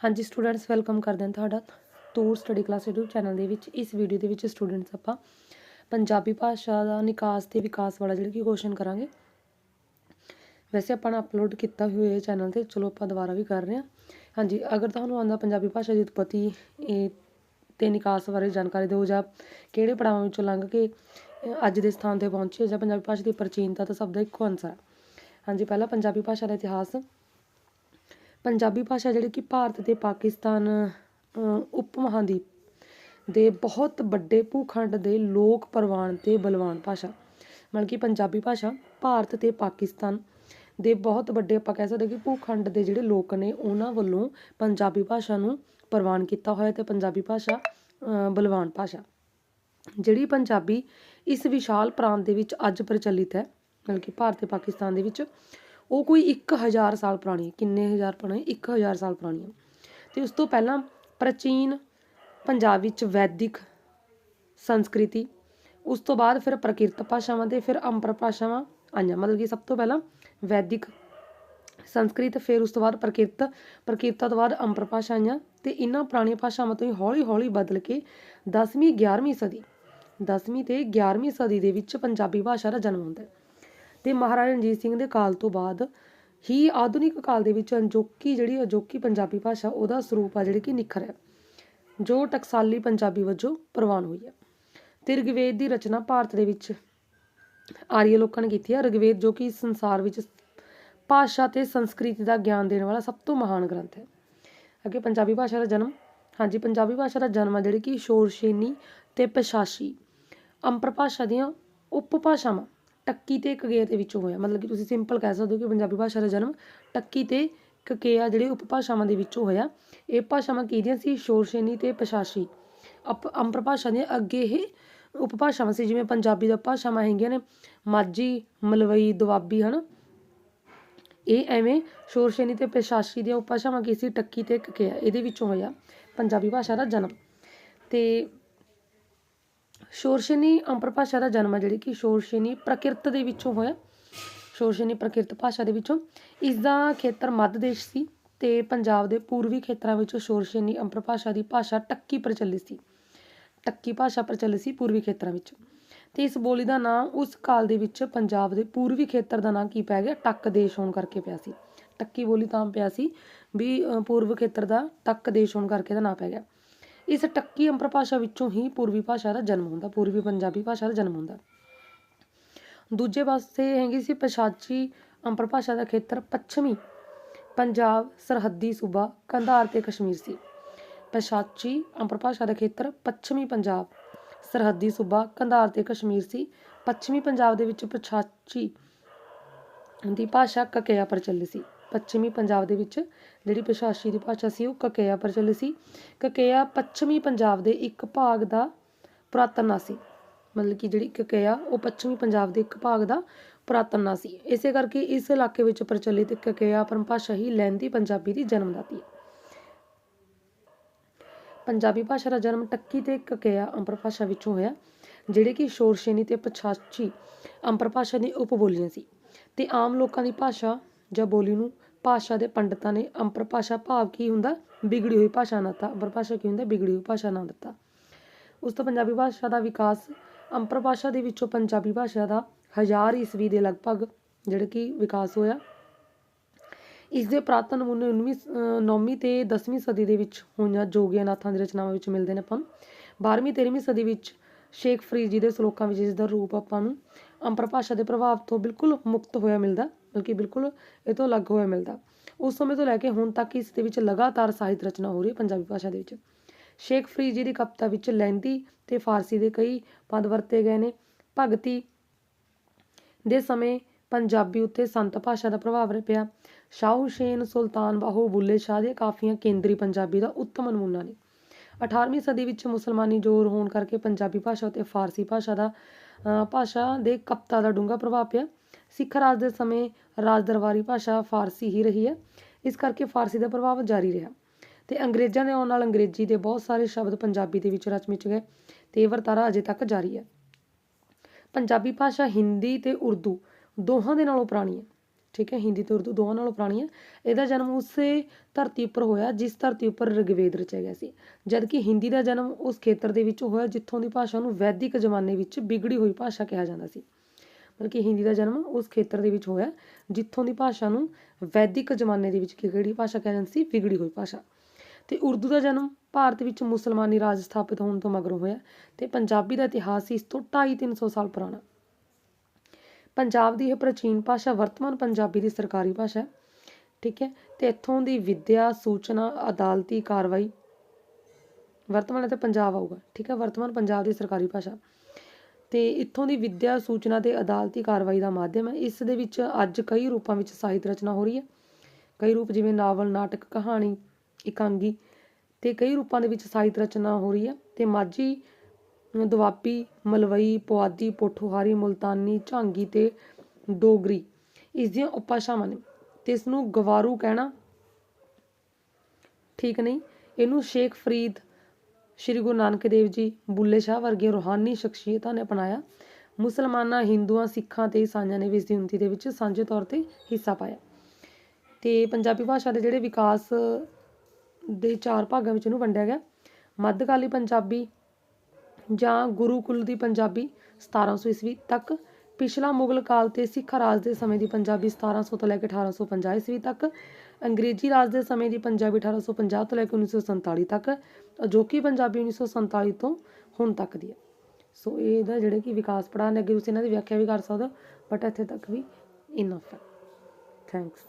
ਹਾਂਜੀ students welcome ਕਰਦੇ ਹਾਂ ਤੁਹਾਡਾ tour study class YouTube channel ਦੇ ਵਿੱਚ। ਇਸ ਵੀਡੀਓ ਦੇ ਵਿੱਚ ਸਟੂਡੈਂਟਸ ਆਪਾਂ ਪੰਜਾਬੀ ਭਾਸ਼ਾ ਦਾ ਨਿਕਾਸ ਤੇ ਵਿਕਾਸ ਵਾਲਾ ਜਿਹੜਾ ਕਿ ਕੁਐਸਚਨ ਕਰਾਂਗੇ। ਵੈਸੇ ਆਪਾਂ ਨੇ ਅਪਲੋਡ ਕੀਤਾ ਹੋਇਆ ਹੈ ਚੈਨਲ ਤੇ, ਚਲੋ ਆਪਾਂ ਦੁਬਾਰਾ ਵੀ ਕਰ ਰਹੇ ਹਾਂ। ਹਾਂਜੀ, ਅਗਰ ਤੁਹਾਨੂੰ ਆਉਂਦਾ ਪੰਜਾਬੀ ਭਾਸ਼ਾ ਦੀ ਉਤਪਤੀ ਇਹ ਤੇ ਨਿਕਾਸ ਬਾਰੇ ਜਾਣਕਾਰੀ ਦਿਓ ਜਾਂ ਕਿਹੜੇ ਪੜਾਵਾਂ ਵਿੱਚੋਂ ਲੰਘ ਕੇ ਅੱਜ ਦੇ ਸਥਾਨ ਤੇ ਪਹੁੰਚੇ ਜਾਂ ਪੰਜਾਬੀ ਭਾਸ਼ਾ ਦੀ ਪ੍ਰਾਚੀਨਤਾ ਤਾਂ ਸਭ ਦਾ ਇੱਕੋ ਆਨਸਰ ਹੈ। ਹਾਂਜੀ, ਪਹਿਲਾ ਪੰਜਾਬੀ ਭਾਸ਼ਾ ਦਾ ਇਤਿਹਾਸ ਪੰਜਾਬੀ ਭਾਸ਼ਾ ਜਿਹੜੀ ਕਿ ਭਾਰਤ ਅਤੇ ਪਾਕਿਸਤਾਨ ਉਪ ਮਹਾਂਦੀਪ ਦੇ ਬਹੁਤ ਵੱਡੇ ਭੂਖੰਡ ਦੇ ਲੋਕ ਪ੍ਰਵਾਨ ਅਤੇ ਬਲਵਾਨ ਭਾਸ਼ਾ। ਮਤਲਬ ਕਿ ਪੰਜਾਬੀ ਭਾਸ਼ਾ ਭਾਰਤ ਅਤੇ ਪਾਕਿਸਤਾਨ ਦੇ ਬਹੁਤ ਵੱਡੇ, ਆਪਾਂ ਕਹਿ ਸਕਦੇ ਕਿ ਭੂਖੰਡ ਦੇ ਜਿਹੜੇ ਲੋਕ ਨੇ, ਉਹਨਾਂ ਵੱਲੋਂ ਪੰਜਾਬੀ ਭਾਸ਼ਾ ਨੂੰ ਪ੍ਰਵਾਨ ਕੀਤਾ ਹੋਇਆ ਤੇ ਪੰਜਾਬੀ ਭਾਸ਼ਾ ਬਲਵਾਨ ਭਾਸ਼ਾ। ਜਿਹੜੀ ਪੰਜਾਬੀ ਇਸ ਵਿਸ਼ਾਲ ਪ੍ਰਾਂਤ ਦੇ ਵਿੱਚ ਅੱਜ ਪ੍ਰਚਲਿਤ ਹੈ, ਮਤਲਬ ਕਿ ਭਾਰਤ ਤੇ ਪਾਕਿਸਤਾਨ ਦੇ ਵਿੱਚ ਉਹ ਕੋਈ 1000 ਸਾਲ ਪੁਰਾਣੀ ਕਿੰਨੇ ਹਜ਼ਾਰ ਪੁਰਾਣੀ? 1000 ਸਾਲ ਪੁਰਾਣੀ ਹੈ। ਤੇ ਉਸ ਤੋਂ ਪਹਿਲਾਂ ਪ੍ਰਾਚੀਨ ਪੰਜਾਬ ਵਿੱਚ ਵੈਦਿਕ ਸੰਸਕ੍ਰਿਤੀ, ਉਸ ਤੋਂ ਬਾਅਦ ਫਿਰ ਪ੍ਰਕਿਰਤ ਭਾਸ਼ਾਵਾਂ ਤੇ ਫਿਰ ਅੰਪਰ ਭਾਸ਼ਾਵਾਂ ਆਈਆਂ। ਮਤਲਬ ਕਿ ਸਭ ਤੋਂ ਪਹਿਲਾਂ ਵੈਦਿਕ ਸੰਸਕ੍ਰਿਤ, ਫਿਰ ਉਸ ਤੋਂ ਬਾਅਦ ਪ੍ਰਕਿਰਤ, ਪ੍ਰਕਿਰਤਾ ਤੋਂ ਬਾਅਦ ਅੰਪਰ ਭਾਸ਼ਾ ਆਈਆਂ ਤੇ ਇਹਨਾਂ ਪੁਰਾਣੀਆਂ ਭਾਸ਼ਾਵਾਂ ਤੋਂ ਹੀ ਹੌਲੀ ਹੌਲੀ ਬਦਲ ਕੇ 10ਵੀਂ 11ਵੀਂ ਸਦੀ 10ਵੀਂ ਤੇ 11ਵੀਂ ਸਦੀ ਦੇ ਵਿੱਚ ਪੰਜਾਬੀ ਭਾਸ਼ਾ ਦਾ ਜਨਮ ਹੁੰਦਾ ਹੈ। ਤੇ ਮਹਾਰਾਜਾ ਰਣਜੀਤ ਸਿੰਘ ਦੇ ਕਾਲ ਤੋਂ ਬਾਅਦ ਹੀ ਆਧੁਨਿਕ ਕਾਲ ਦੇ ਵਿੱਚ ਅਜੋਕੀ ਜਿਹੜੀ ਅਜੋਕੀ ਪੰਜਾਬੀ ਭਾਸ਼ਾ, ਉਹਦਾ ਸਰੂਪ ਆ ਜਿਹੜੀ ਕਿ ਨਿਖਰ ਹੈ, ਜੋ ਟਕਸਾਲੀ ਪੰਜਾਬੀ ਵਜੋਂ ਪ੍ਰਵਾਨ ਹੋਈ ਹੈ। ਤੇ ਰਿਗਵੇਦ ਦੀ ਰਚਨਾ ਭਾਰਤ ਦੇ ਵਿੱਚ ਆਰੀਆ ਲੋਕਾਂ ਨੇ ਕੀਤੀ ਹੈ। ਰਿਗਵੇਦ ਜੋ ਕਿ ਸੰਸਾਰ ਵਿੱਚ ਭਾਸ਼ਾ ਤੇ ਸੰਸਕ੍ਰਿਤੀ ਦਾ ਗਿਆਨ ਦੇਣ ਵਾਲਾ ਸਭ ਤੋਂ ਮਹਾਨ ਗ੍ਰੰਥ ਹੈ। ਅੱਗੇ ਪੰਜਾਬੀ ਭਾਸ਼ਾ ਦਾ ਜਨਮ, ਹਾਂਜੀ, ਪੰਜਾਬੀ ਭਾਸ਼ਾ ਦਾ ਜਨਮ ਹੈ ਜਿਹੜੀ ਕਿ ਸ਼ੋਰਸ਼ੇਨੀ ਤੇ ਪਸ਼ਾਸ਼ੀ ਅੰਪਰ ਭਾਸ਼ਾ ਦੀਆਂ ਉਪ ਭਾਸ਼ਾਵਾਂ। ਟੱਕੀ ਤੇ ਕਗੇਰ ਦੇ ਵਿੱਚੋਂ ਹੋਇਆ। ਮਤਲਬ ਕਿ ਤੁਸੀਂ ਸਿੰਪਲ ਕਹਿ ਸਕਦੇ ਹੋ ਕਿ ਪੰਜਾਬੀ ਭਾਸ਼ਾ ਦਾ ਜਨਮ ਟੱਕੀ ਤੇ ਕਕੇਆ ਜਿਹੜੇ ਉਪਭਾਸ਼ਾਵਾਂ ਦੇ ਵਿੱਚੋਂ ਹੋਇਆ। ਇਹ ਭਾਸ਼ਾਵਾਂ ਕਿਹਦੀਆਂ ਸੀ? ਸ਼ੋਰਸ਼ੇਨੀ ਤੇ ਪਸ਼ਾਸ਼ੀ। ਅਪ ਅੰਪਰ ਭਾਸ਼ਾ ਦੀਆਂ ਅੱਗੇ ਇਹ ਉਪਭਾਸ਼ਾਵਾਂ ਸੀ, ਜਿਵੇਂ ਪੰਜਾਬੀ ਦਾ ਭਾਸ਼ਾਵਾਂ ਹੈਗੀਆਂ ਨੇ, ਮਾਝੀ, ਮਲਵਈ, ਦੁਆਬੀ, ਹਨ? ਇਹ ਐਵੇਂ ਸ਼ੋਰਸ਼ੇਨੀ ਤੇ ਪਸ਼ਾਸ਼ੀ ਦੀਆਂ ਉਪਭਾਸ਼ਾਵਾਂ ਕੀ ਸੀ? ਟੱਕੀ ਤੇ ਕਕੇਆ ਇਹਦੇ ਵਿੱਚੋਂ ਹੋਇਆ ਪੰਜਾਬੀ ਭਾਸ਼ਾ ਦਾ ਜਨਮ। ਤੇ ਸ਼ੋਰਸ਼ੇਨੀ ਅੰਪਰ ਭਾਸ਼ਾ ਦਾ ਜਨਮ ਹੈ ਜਿਹੜੀ ਕਿ ਸ਼ੋਰਸ਼ੇਨੀ ਪ੍ਰਕਿਰਤ ਦੇ ਵਿੱਚੋਂ ਹੋਇਆ। ਸ਼ੋਰਸ਼ੇਨੀ ਪ੍ਰਕਿਰਤ ਭਾਸ਼ਾ ਦੇ ਵਿੱਚੋਂ। ਇਸ ਦਾ ਖੇਤਰ ਮੱਧ ਦੇਸ਼ ਸੀ ਤੇ ਪੰਜਾਬ ਦੇ ਪੂਰਬੀ ਖੇਤਰਾਂ ਵਿੱਚੋਂ ਸ਼ੋਰਸ਼ੇਨੀ ਅੰਪਰ ਭਾਸ਼ਾ ਦੀ ਭਾਸ਼ਾ ਟੱਕੀ ਪ੍ਰਚਲਿਤ ਸੀ। ਟੱਕੀ ਭਾਸ਼ਾ ਪ੍ਰਚਲਿਤ ਸੀ ਪੂਰਬੀ ਖੇਤਰਾਂ ਵਿੱਚ। ਤੇ ਇਸ ਬੋਲੀ ਦਾ ਨਾਂ ਉਸ ਕਾਲ ਦੇ ਵਿੱਚ ਪੰਜਾਬ ਦੇ ਪੂਰਬੀ ਖੇਤਰ ਦਾ ਨਾਂ ਕੀ ਪੈ ਗਿਆ? ਟੱਕ ਦੇਸ਼ ਹੋਣ ਕਰਕੇ ਪਿਆ ਸੀ। ਟੱਕੀ ਬੋਲੀ ਤਾਂ ਪਿਆ ਸੀ ਵੀ ਪੂਰਬ ਖੇਤਰ ਦਾ ਟੱਕ ਦੇਸ਼ ਹੋਣ ਕਰਕੇ ਦਾ ਨਾਂ ਪੈ ਗਿਆ। ਇਸ ਟੱਕੀ ਅੰਪਰ ਭਾਸ਼ਾ ਵਿੱਚੋਂ ਹੀ ਪੂਰਬੀ ਭਾਸ਼ਾ ਦਾ ਜਨਮ ਹੁੰਦਾ, ਪੂਰਬੀ ਪੰਜਾਬੀ ਭਾਸ਼ਾ ਦਾ ਜਨਮ ਹੁੰਦਾ। ਦੂਜੇ ਪਾਸੇ ਹੈਗੀ ਸੀ ਪਛਾਚੀ ਅੰਪਰ ਭਾਸ਼ਾ ਦਾ ਖੇਤਰ, ਪੱਛਮੀ ਪੰਜਾਬ, ਸਰਹੱਦੀ ਸੂਬਾ, ਕੰਧਾਰ ਤੇ ਕਸ਼ਮੀਰ ਸੀ। ਪਛਾਚੀ ਅੰਪਰ ਭਾਸ਼ਾ ਦਾ ਖੇਤਰ, ਪੱਛਮੀ ਪੰਜਾਬ, ਸਰਹੱਦੀ ਸੂਬਾ, ਕੰਧਾਰ ਤੇ ਕਸ਼ਮੀਰ ਸੀ। ਪੱਛਮੀ ਪੰਜਾਬ ਦੇ ਵਿੱਚ ਪਛਾਚੀ ਦੀ ਭਾਸ਼ਾ ਕਕਿਆ ਪ੍ਰਚਲਿਤ ਸੀ। ਪੱਛਮੀ ਪੰਜਾਬ ਦੇ ਵਿੱਚ ਜਿਹੜੀ ਪਛਾਚੀ ਦੀ ਭਾਸ਼ਾ ਸੀ ਉਹ ਕਕਿਆ ਪ੍ਰਚਲਿਤ ਸੀ। ਕਕਿਆ ਪੱਛਮੀ ਪੰਜਾਬ ਦੇ ਇੱਕ ਭਾਗ ਦਾ ਪੁਰਾਤਨ ਨਾਂ ਸੀ। ਮਤਲਬ ਕਿ ਜਿਹੜੀ ਕਕਿਆ ਉਹ ਪੱਛਮੀ ਪੰਜਾਬ ਦੇ ਇੱਕ ਭਾਗ ਦਾ ਪੁਰਾਤਨ ਨਾਂ ਸੀ। ਇਸੇ ਕਰਕੇ ਇਸ ਇਲਾਕੇ ਵਿੱਚ ਪ੍ਰਚਲਿਤ ਕਕਿਆ ਪਰਮਭਾਸ਼ਾ ਹੀ ਲਹਿੰਦੀ ਪੰਜਾਬੀ ਦੀ ਜਨਮਦਾਤੀ ਹੈ। ਪੰਜਾਬੀ ਭਾਸ਼ਾ ਦਾ ਜਨਮ ਟੱਕੀ ਤੇ ਕਕੇਆ ਅੰਪਰ ਭਾਸ਼ਾ ਵਿੱਚੋਂ ਹੋਇਆ, ਜਿਹੜੇ ਕਿ ਸ਼ੋਰਸ਼ੇਨੀ ਤੇ ਪਛਾਚੀ ਅੰਪਰ ਭਾਸ਼ਾ ਦੀ ਉਪਬੋਲੀਆਂ ਸੀ। ਤੇ ਆਮ ਲੋਕਾਂ ਦੀ ਭਾਸ਼ਾ ਜਾਂ ਬੋਲੀ ਨੂੰ ਭਾਸ਼ਾ ਦੇ ਪੰਡਤਾਂ ਨੇ ਅੰਪਰ ਭਾਸ਼ਾ ਭਾਵ ਕੀ ਹੁੰਦਾ? ਵਿਗੜੀ ਹੋਈ ਭਾਸ਼ਾ ਨਾ ਦਿੱਤਾ। ਅੰਪਰ ਭਾਸ਼ਾ ਕੀ ਹੁੰਦਾ? ਵਿਗੜੀ ਹੋਈ ਭਾਸ਼ਾ ਨਾ ਦਿੱਤਾ। ਉਸ ਤੋਂ ਪੰਜਾਬੀ ਭਾਸ਼ਾ ਦਾ ਵਿਕਾਸ ਅੰਪਰ ਭਾਸ਼ਾ ਦੇ ਵਿੱਚੋਂ ਪੰਜਾਬੀ ਭਾਸ਼ਾ ਦਾ ਹਜ਼ਾਰ ਈਸਵੀ ਦੇ ਲਗਭਗ ਜਿਹੜਾ ਕਿ ਵਿਕਾਸ ਹੋਇਆ। ਇਸ ਦੇ ਪ੍ਰਾਤਨ ਨਮੂਨੇ 19ਵੀਂ 9ਵੀਂ ਤੇ 10ਵੀਂ ਸਦੀ ਦੇ ਵਿੱਚ ਹੋਈਆਂ ਜੋਗੀਆਂ ਨਾਥਾਂ ਦੀ ਰਚਨਾਵਾਂ ਵਿੱਚ ਮਿਲਦੇ ਨੇ ਆਪਾਂ ਨੂੰ। 12ਵੀਂ 13ਵੀਂ ਸਦੀ ਵਿੱਚ ਸ਼ੇਖ ਫਰੀਦ ਜੀ ਦੇ ਸ਼ਲੋਕਾਂ ਵਿੱਚ ਇਸ ਦਾ ਰੂਪ ਆਪਾਂ ਨੂੰ ਅੰਪਰ ਭਾਸ਼ਾ ਦੇ ਪ੍ਰਭਾਵ ਤੋਂ ਬਿਲਕੁਲ ਮੁਕਤ ਹੋਇਆ ਮਿਲਦਾ, ਬਲਕਿ ਬਿਲਕੁਲ ਇਹ ਤੋਂ ਅਲੱਗ ਹੋਇਆ ਮਿਲਦਾ। ਉਸ ਸਮੇਂ ਤੋਂ ਲੈ ਕੇ ਹੁਣ ਤੱਕ ਇਸ ਦੇ ਵਿੱਚ ਲਗਾਤਾਰ ਸਾਹਿਤ ਰਚਨਾ ਹੋ ਰਹੀ ਹੈ ਪੰਜਾਬੀ ਭਾਸ਼ਾ ਦੇ ਵਿੱਚ। ਸ਼ੇਖ ਫਰੀਦ ਜੀ ਦੀ ਕਵਿਤਾ ਵਿੱਚ ਲਹਿੰਦੀ ਤੇ ਫਾਰਸੀ ਦੇ ਕਈ ਪਦ ਵਰਤੇ ਗਏ ਨੇ। ਭਗਤੀ ਦੇ ਸਮੇਂ ਪੰਜਾਬੀ ਉੱਤੇ ਸੰਤ ਭਾਸ਼ਾ ਦਾ ਪ੍ਰਭਾਵ ਪਿਆ। ਸ਼ਾਹ ਹੁਸੈਨ ਸੁਲਤਾਨ ਬਾਹੂ, ਬੁੱਲੇ ਸ਼ਾਹ ਦੇ ਕਾਫੀਆਂ ਕੇਂਦਰੀ ਪੰਜਾਬੀ ਦਾ ਉੱਤਮ ਨਮੂਨਾ ਨੇ। 18ਵੀਂ ਸਦੀ ਵਿੱਚ ਮੁਸਲਮਾਨੀ ਜ਼ੋਰ ਹੋਣ ਕਰਕੇ ਪੰਜਾਬੀ ਭਾਸ਼ਾ ਅਤੇ ਫਾਰਸੀ ਭਾਸ਼ਾ ਦਾ ਭਾਸ਼ਾ ਦੇ ਕਵਿਤਾ ਦਾ ਡੂੰਘਾ ਪ੍ਰਭਾਵ ਪਿਆ। ਸਿੱਖ ਰਾਜ ਦੇ ਸਮੇਂ ਰਾਜ ਦਰਬਾਰੀ ਭਾਸ਼ਾ ਫਾਰਸੀ ਹੀ ਰਹੀ ਹੈ। ਇਸ ਕਰਕੇ ਫਾਰਸੀ ਦਾ ਪ੍ਰਭਾਵ ਜਾਰੀ ਰਿਹਾ। ਤੇ ਅੰਗਰੇਜ਼ਾਂ ਦੇ ਆਉਣ ਨਾਲ ਅੰਗਰੇਜ਼ੀ ਦੇ ਬਹੁਤ ਸਾਰੇ ਸ਼ਬਦ ਪੰਜਾਬੀ ਦੇ ਵਿੱਚ ਰਚ ਮਿਚ ਗਏ ਤੇ ਇਹ ਵਰਤਾਰਾ ਅਜੇ ਤੱਕ ਜਾਰੀ ਹੈ। ਪੰਜਾਬੀ ਭਾਸ਼ਾ ਹਿੰਦੀ ਤੇ ਉਰਦੂ ਦੋਹਾਂ ਦੇ ਨਾਲੋਂ ਪੁਰਾਣੀ ਹੈ। ਠੀਕ ਹੈ, ਹਿੰਦੀ ਤੇ ਉਰਦੂ ਦੋਵਾਂ ਨਾਲੋਂ ਪੁਰਾਣੀ ਹੈ। ਇਹਦਾ ਜਨਮ ਉਸੇ ਧਰਤੀ ਉੱਪਰ ਹੋਇਆ, ਜਿਸ ਧਰਤੀ ਉੱਪਰ ਰਿਗਵੇਦ ਰਚਿਆ ਗਿਆ ਸੀ। ਜਦਕਿ ਹਿੰਦੀ ਦਾ ਜਨਮ ਉਸ ਖੇਤਰ ਦੇ ਵਿੱਚ ਹੋਇਆ, ਜਿੱਥੋਂ ਦੀ ਭਾਸ਼ਾ ਨੂੰ ਵੈਦਿਕ ਜ਼ਮਾਨੇ ਵਿੱਚ ਵਿਗੜੀ ਹੋਈ ਭਾਸ਼ਾ ਕਿਹਾ ਜਾਂਦਾ ਸੀ। ਮਤਲਬ ਕਿ ਹਿੰਦੀ ਦਾ ਜਨਮ ਉਸ ਖੇਤਰ ਦੇ ਵਿੱਚ ਹੋਇਆ, ਜਿੱਥੋਂ ਦੀ ਭਾਸ਼ਾ ਨੂੰ ਵੈਦਿਕ ਜ਼ਮਾਨੇ ਦੇ ਵਿੱਚ ਕਿਹੜੀ ਭਾਸ਼ਾ ਕਿਹਾ ਜਾਂਦੀ ਸੀ? ਵਿਗੜੀ ਹੋਈ ਭਾਸ਼ਾ। ਤੇ ਉਰਦੂ ਦਾ ਜਨਮ ਭਾਰਤ ਵਿੱਚ ਮੁਸਲਮਾਨੀ ਰਾਜ ਸਥਾਪਿਤ ਹੋਣ ਤੋਂ ਮਗਰੋਂ ਹੋਇਆ ਤੇ ਪੰਜਾਬੀ ਦਾ ਇਤਿਹਾਸ ਇਸ ਤੋਂ 2.5-300 ਸਾਲ ਪੁਰਾਣਾ। ਪੰਜਾਬ ਦੀ ਇਹ ਪ੍ਰਾਚੀਨ ਭਾਸ਼ਾ ਵਰਤਮਾਨ ਪੰਜਾਬੀ ਦੀ ਸਰਕਾਰੀ ਭਾਸ਼ਾ ਹੈ, ਠੀਕ ਹੈ, ਤੇ ਇੱਥੋਂ ਦੀ ਵਿੱਦਿਆ ਸੂਚਨਾ ਅਦਾਲਤੀ ਕਾਰਵਾਈ ਵਰਤਮਾਨ ਤੇ ਪੰਜਾਬ ਆਊਗਾ, ਠੀਕ ਹੈ, ਵਰਤਮਾਨ ਪੰਜਾਬ ਦੀ ਸਰਕਾਰੀ ਭਾਸ਼ਾ। ਤੇ ਇੱਥੋਂ ਦੀ ਵਿੱਦਿਆ ਸੂਚਨਾ ਤੇ ਅਦਾਲਤੀ ਕਾਰਵਾਈ ਦਾ ਮਾਧਿਅਮ ਹੈ, ਇਸ ਦੇ ਵਿੱਚ ਅੱਜ ਕਈ ਰੂਪਾਂ ਵਿੱਚ ਸਾਹਿਤ ਰਚਨਾ ਹੋ ਰਹੀ ਹੈ, ਕਈ ਰੂਪ ਜਿਵੇਂ ਨਾਵਲ, ਨਾਟਕ, ਕਹਾਣੀ, ਇਕਾਂਗੀ, ਤੇ ਕਈ ਰੂਪਾਂ ਦੇ ਵਿੱਚ ਸਾਹਿਤ ਰਚਨਾ ਹੋ ਰਹੀ ਹੈ, ਤੇ ਮਾਝੀ ਦੁਆਬੀ, ਮਲਵਈ, ਪੁਆਧੀ, ਪੋਠੋਹਾਰੀ, ਮੁਲਤਾਨੀ, ਝਾਂਗੀ ਤੇ ਡੋਗਰੀ। ਇਸ ਦੀਆਂ ਉਪਭਾਸ਼ਾਵਾਂ ਨੇ। ਤੇ ਇਸ ਨੂੰ ਗਵਾਰੂ ਕਹਿਣਾ ਠੀਕ ਨਹੀਂ। ਇਹਨੂੰ ਸ਼ੇਖ ਫਰੀਦ, ਸ਼੍ਰੀ ਗੁਰੂ ਨਾਨਕ ਦੇਵ ਜੀ, ਬੁੱਲੇ ਸ਼ਾਹ ਵਰਗੀਆਂ ਰੂਹਾਨੀ ਸ਼ਖਸੀਅਤਾਂ ਨੇ ਅਪਣਾਇਆ। ਮੁਸਲਮਾਨਾਂ, ਹਿੰਦੂਆਂ, ਸਿੱਖਾਂ ਤੇ ਈਸਾਈਆਂ ਨੇ ਵੀ ਇਸ ਦੀ ਉન્નਤੀ ਦੇ ਵਿੱਚ ਸਾਂਝੇ ਤੌਰ ਤੇ ਹਿੱਸਾ ਪਾਇਆ। ਤੇ ਪੰਜਾਬੀ ਭਾਸ਼ਾ ਦੇ ਜਿਹੜੇ ਵਿਕਾਸ ਦੇ ਚਾਰ ਭਾਗਾਂ ਵਿੱਚ ਇਹਨੂੰ ਵੰਡਿਆ ਗਿਆ। ਮੱਧਕਾਲੀ ਪੰਜਾਬੀ ਜਾਂ ਗੁਰੂਕੁਲ ਦੀ ਪੰਜਾਬੀ 1700 ਈਸਵੀ ਤੱਕ, ਪਿਛਲਾ ਮੁਗਲ ਕਾਲ ਤੇ ਸਿੱਖ ਰਾਜ ਦੇ ਸਮੇਂ ਦੀ ਪੰਜਾਬੀ 1700 ਤੋਂ ਲੈ ਕੇ 1850 ਈਸਵੀ ਤੱਕ, ਅੰਗਰੇਜ਼ੀ ਰਾਜ ਦੇ ਸਮੇਂ ਦੀ ਪੰਜਾਬੀ 1850 ਤੋਂ ਲੈ ਕੇ 1947 ਤੱਕ ਅਜੋਕੀ ਪੰਜਾਬੀ 1947 ਤੋਂ ਹੁਣ ਤੱਕ ਦੀ ਹੈ। ਸੋ ਇਹ ਇਹਦਾ ਜਿਹੜੇ ਕਿ ਵਿਕਾਸ ਪੜਾਅ ਨੇ ਅੱਗੇ ਤੁਸੀਂ ਇਹਨਾਂ ਦੀ ਵਿਆਖਿਆ ਵੀ ਕਰ ਸਕਦੇ ਹੋ ਬਟ ਇੱਥੇ ਤੱਕ ਵੀ ਇਨਫ ਹੈ। ਥੈਂਕਸ